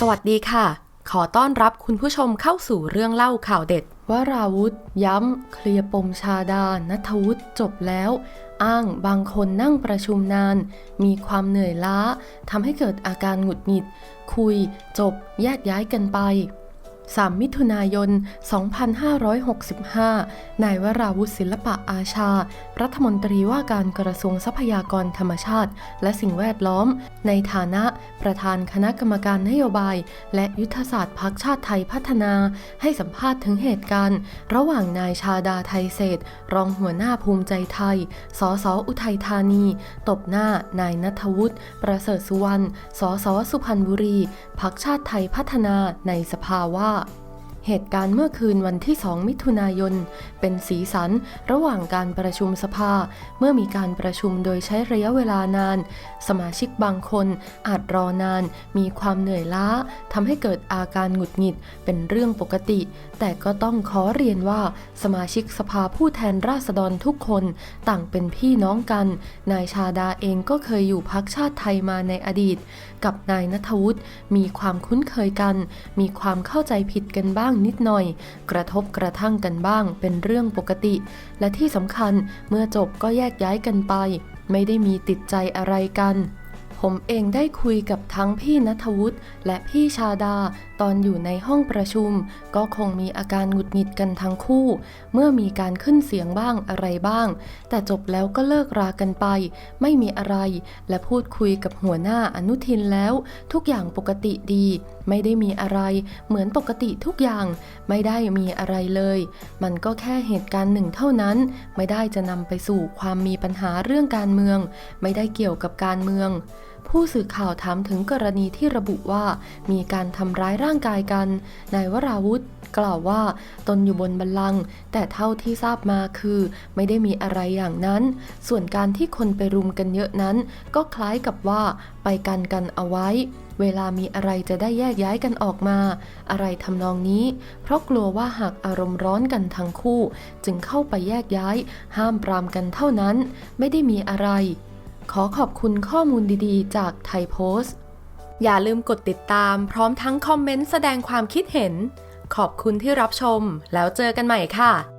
สวัสดีค่ะ ขอต้อนรับคุณผู้ชมเข้าสู่เรื่องเล่าข่าวเด็ด วราวุธ ย้ำ เคลียร์ปมชาดา นัทวุฒิจบแล้ว อ้างบางคนนั่งประชุมนาน มีความเหนื่อยล้าทำให้เกิดอาการหงุดหงิด คุย จบ แยกย้ายกันไป 3 มิถุนายน 2565 นายวราวุฒิศิลปะอาชา รัฐมนตรีว่าการกระทรวงทรัพยากรธรรมชาติ และสิ่งแวดล้อม ในฐานะประธานคณะกรรมการนโยบาย และยุทธศาสตร์พักชาติไทยพัฒนา ให้สัมภาษณ์ถึงเหตุการณ์ ระหว่างนายชาดาไทยเศษ รองหัวหน้าภูมิใจไทย สสอุทัยธานี ตบหน้า นายนัทวุฒิประเสริฐสุวรรณ สสสุพรรณบุรี พักชาติไทยพัฒนาในสภาว่า เหตุการณ์เมื่อคืนวันที่ 2 มิถุนายน เป็นสีสันระหว่างการประชุมสภา เมื่อมีการประชุมโดยใช้ระยะเวลานาน สมาชิกบางคนอาจรอนาน มีความเหนื่อยล้าทำให้เกิดอาการหงุดหงิดเป็นเรื่องปกติ แต่ก็ต้องขอเรียนว่า สมาชิกสภาผู้แทนราษฎรทุกคน ต่างเป็นพี่น้องกัน นายชาดาเองก็เคยอยู่พักชาติไทยมาในอดีต กับนายนัทวุฒิมีความคุ้นเคยกัน มีความเข้าใจผิดกันบ้างนิดหน่อย กระทบกระทั่งกันบ้างเป็นเรื่องปกติ และที่สำคัญเมื่อจบก็แยกย้ายกันไป ไม่ได้มีติดใจอะไรกัน ผมเองได้คุยกับทั้งพี่นัทวุฒิและพี่ชาดาตอนอยู่ในห้องประชุม ก็คงมีอาการหงุดหงิดกันทั้งคู่ เมื่อมีการขึ้นเสียงบ้างอะไรบ้าง แต่จบแล้วก็เลิกรากันไป ไม่มีอะไรและพูดคุยกับหัวหน้าอนุทินแล้ว ทุกอย่างปกติดี ไม่ได้มีอะไร เหมือนปกติทุกอย่าง ไม่ได้มีอะไรเลย มันก็แค่เหตุการณ์หนึ่งเท่านั้น ไม่ได้จะนำไปสู่ความมีปัญหาเรื่องการเมือง ไม่ได้เกี่ยวกับการเมือง ผู้สื่อข่าวถามถึงกรณีที่ระบุว่า มีการทำร้ายร่างกายกัน นายวราวุธกล่าวว่าตนอยู่บนบัลลังก์แต่เท่าที่ทราบมาคือ ไม่ได้มีอะไรอย่างนั้น ส่วนการที่คนไปรุมกันเยอะนั้น ก็คล้ายกับว่าไปกันกันเอาไว้ เวลามีอะไรจะได้แยกย้ายกันออกมา อะไรทำนองนี้ เพราะกลัวว่าหากอารมณ์ร้อนกันทั้งคู่ จึงเข้าไปแยกย้าย ห้ามปรามกันเท่านั้น ไม่ได้มีอะไร ขอขอบคุณข้อมูลดีๆ จากไทยโพสต์ อย่าลืมกดติดตามพร้อมทั้งคอมเมนต์แสดงความคิดเห็น ขอบคุณที่รับชม แล้วเจอกันใหม่ค่ะ